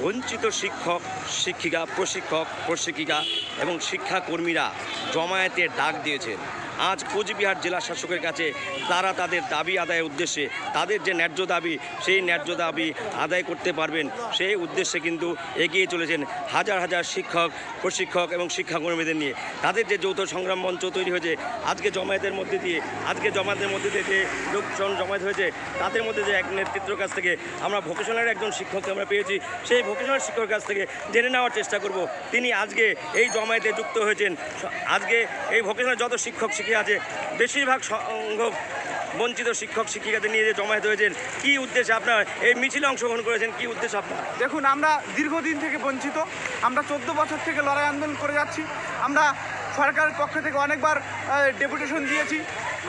বঞ্চিত শিক্ষক শিক্ষিকা প্রশিক্ষক প্রশিক্ষিকা এবং শিক্ষাকর্মীরা জমায়েতের ডাক দিয়েছেন। আজ কোচবিহার জেলা শাসকের কাছে তারা তাদের দাবি আদায়ের উদ্দেশ্যে, তাদের যে ন্যায্য দাবি, সেই ন্যায্য দাবি আদায় করতে পারবেন। সেই উদ্দেশ্যে কিন্তু এগিয়ে চলেছেন হাজার হাজার শিক্ষক, প্রশিক্ষক এবং শিক্ষাকর্মীদের নিয়ে। তাদের যে যৌথ সংগ্রাম মঞ্চ তৈরি হয়েছে, আজকে জমায়েতের মধ্যে দিয়ে, আজকে জমায়েতের মধ্যে দিয়ে যে লোকজন জমায়েত হয়েছে, তাদের মধ্যে যে এক নেতৃত্বের কাছ থেকে আমরা ভোকেশনাল একজন শিক্ষককে আমরা পেয়েছি, সেই ভোকেশনাল শিক্ষকের কাছ থেকে জেনে নেওয়ার চেষ্টা করব। তিনি আজকে এই জমায়েতে যুক্ত হয়েছেন। আজকে এই ভোকেশনাল যত শিক্ষক শিক্ষিকা আছে। বেশিরভাগ সংখ্যক বঞ্চিত শিক্ষক, শিক্ষিকাদের নিয়ে যে জমায়েত হয়েছেন, কি উদ্দেশ্যে আপনার এই মিছিলে অংশগ্রহণ করেছেন? কি উদ্দেশ্য আপনার? দেখুন, আমরা দীর্ঘদিন থেকে বঞ্চিত। আমরা চোদ্দ বছর থেকে লড়াই আন্দোলন করে যাচ্ছি। আমরা সরকারের পক্ষ থেকে অনেকবার ডেপুটেশন দিয়েছি।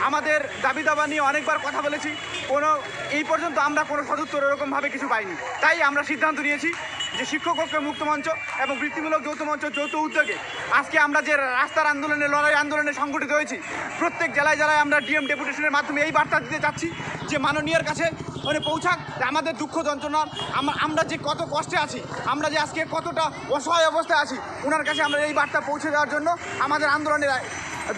আমাদের দাবি দাবা নিয়ে অনেকবার কথা বলেছি। কোনো, এই পর্যন্ত আমরা কোনো সদুত্তর এরকমভাবে কিছু পাইনি। তাই আমরা সিদ্ধান্ত নিয়েছি যে শিক্ষক ঐক্য মুক্ত মঞ্চ এবং বৃত্তিমূলক যৌথ মঞ্চ যৌথ উদ্যোগে আজকে আমরা যে রাস্তার আন্দোলনে, লড়াই আন্দোলনে সংগঠিত হয়েছি, প্রত্যেক জেলায় জেলায় আমরা ডিএম ডেপুটেশনের মাধ্যমে এই বার্তা দিতে চাচ্ছি যে মাননীয়ের কাছে মানে পৌঁছাক আমাদের দুঃখ যন্ত্রণার আম- আমরা যে কত কষ্টে আছি, আমরা যে আজকে কতটা অসহায় অবস্থায় আছি ওনার কাছে আমরা এই বার্তা পৌঁছে দেওয়ার জন্য আমাদের আন্দোলনের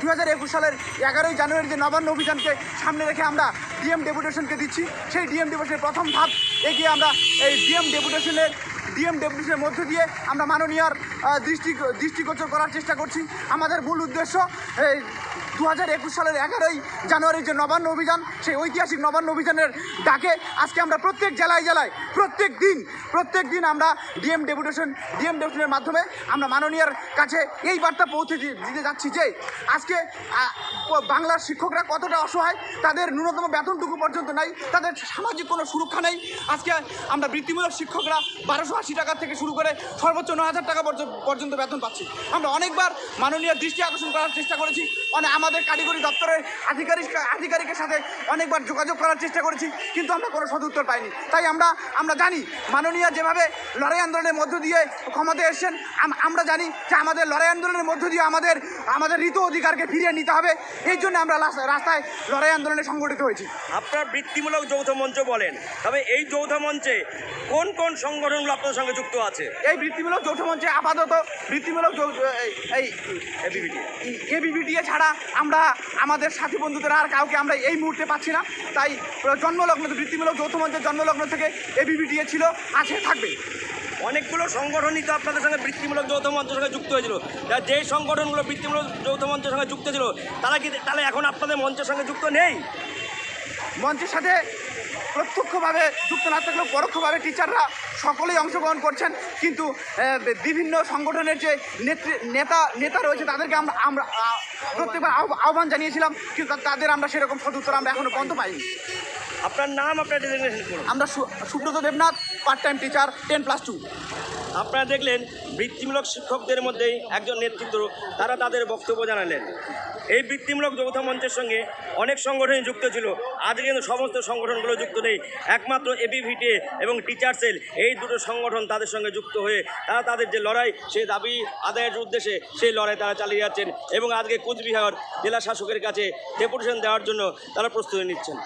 দু হাজার একুশ সালের এগারোই জানুয়ারি যে নবান্ন অভিযানকে সামনে রেখে আমরা ডিএম ডেপুটেশনকে দিচ্ছি, সেই ডিএম ডেপুটেশনের প্রথম ধাপ এগিয়ে আমরা এই ডিএম ডেপুটেশনের ডিএম ডেপুটেশনের মধ্য দিয়ে আমরা মাননীয়ার দৃষ্টি, দৃষ্টিগোচর করার চেষ্টা করছি। আমাদের মূল উদ্দেশ্য দু হাজার একুশ সালের এগারোই জানুয়ারির যে নবান্ন অভিযান, সেই ঐতিহাসিক নবান্ন অভিযানের ডাকে আজকে আমরা প্রত্যেক জেলায় জেলায় প্রত্যেক দিন প্রত্যেক দিন আমরা ডিএম ডেপুটেশন ডিএম ডেপুটেশনের মাধ্যমে আমরা মাননীয়ার কাছে এই বার্তা পৌঁছে দিতে যাচ্ছি যে আজকে বাংলার শিক্ষকরা কতটা অসহায়, তাদের ন্যূনতম বেতনটুকু পর্যন্ত নাই, তাদের সামাজিক কোনো সুরক্ষা নেই। আজকে আমরা বৃত্তিমূলক শিক্ষকরা বারোশো আশি টাকা থেকে শুরু করে সর্বোচ্চ ন হাজার টাকা পর্য- পর্যন্ত বেতন পাচ্ছি। আমরা অনেকবার মাননীয় দৃষ্টি আকর্ষণ করার চেষ্টা করেছি অনেক আমাদের কারিগরি দপ্তরের আধিকারিক আধিকারিকের সাথে অনেকবার যোগাযোগ করার চেষ্টা করেছি, কিন্তু আমরা কোনো সদুত্তর পাইনি। তাই আমরা আমরা জানি মাননীয় যেভাবে লড়াই আন্দোলনের মধ্য দিয়ে ক্ষমতা এসছেন আমরা জানি যে আমাদের লড়াই আন্দোলনের মধ্য দিয়ে আমাদের আমাদের ঋতু অধিকারকে ফিরিয়ে নিতে হবে। এই জন্য আমরা রাস্তায় লড়াই আন্দোলনে সংগঠিত হয়েছি। আপনার বৃত্তিমূলক যৌথ মঞ্চ বলেন তবে এই যৌথ মঞ্চে কোন কোন সংগঠনগুলো আপনার সঙ্গে যুক্ত আছে? এই বৃত্তিমূলক যৌথ মঞ্চে আপাতত বৃত্তিমূলক এই- এবিবিটিএ ছাড়া আমরা আমাদের সাথী বন্ধুদের আর কাউকে আমরা এই মুহূর্তে পাচ্ছি না। তাই জন্মলগ্ন বৃত্তিমূলক যৌথ মঞ্চের জন্মলগ্ন থেকে এবিবিটিএ ছিল আছে থাকবে অনেকগুলো সংগঠনই তো আপনাদের সঙ্গে বৃত্তিমূলক যৌথ মঞ্চের সঙ্গে যুক্ত হয়েছিল। যেই সংগঠনগুলো বৃত্তিমূলক যৌথ মঞ্চের সঙ্গে যুক্ত ছিল, তারা কি, তাহলে এখন আপনাদের মঞ্চের সঙ্গে যুক্ত নেই? মঞ্চের সাথে প্রত্যক্ষভাবে যুক্ত না থাকলেও পরোক্ষভাবে টিচাররা সকলেই অংশগ্রহণ করছেন। কিন্তু বিভিন্ন সংগঠনের যে নেত্রী, নেতা নেতা রয়েছে, তাদেরকে আমরা আমরা প্রত্যেকবার আহ্বান জানিয়েছিলাম, কিন্তু তাদের আমরা সেরকম সদুত্তর আমরা এখনও পর্যন্ত পাইনি। আপনার নাম আপনার ডেজিগনেশন করুন। আমরা Subrata Debnath part time teacher ten plus two আপনারা দেখলেন বৃত্তিমূলক শিক্ষকদের মধ্যেই একজন নেতৃত্ব তারা তাদের বক্তব্য জানালেন। এই বৃত্তিমূলক যৌথ মঞ্চের সঙ্গে অনেক সংগঠনই যুক্ত ছিল। আজকে কিন্তু সমস্ত সংগঠনগুলো যুক্ত নেই। একমাত্র এবিভিটে এবং টিচার সেল এই দুটো সংগঠন তাদের সঙ্গে যুক্ত হয়ে তারা তাদের যে লড়াই সেই দাবি আদায়ের উদ্দেশ্যে সেই লড়াই তারা চালিয়ে যাচ্ছেন এবং আজকে কুচবিহার জেলা শাসকের কাছে ডেপুটেশন দেওয়ার জন্য তারা প্রস্তুতি নিচ্ছেন।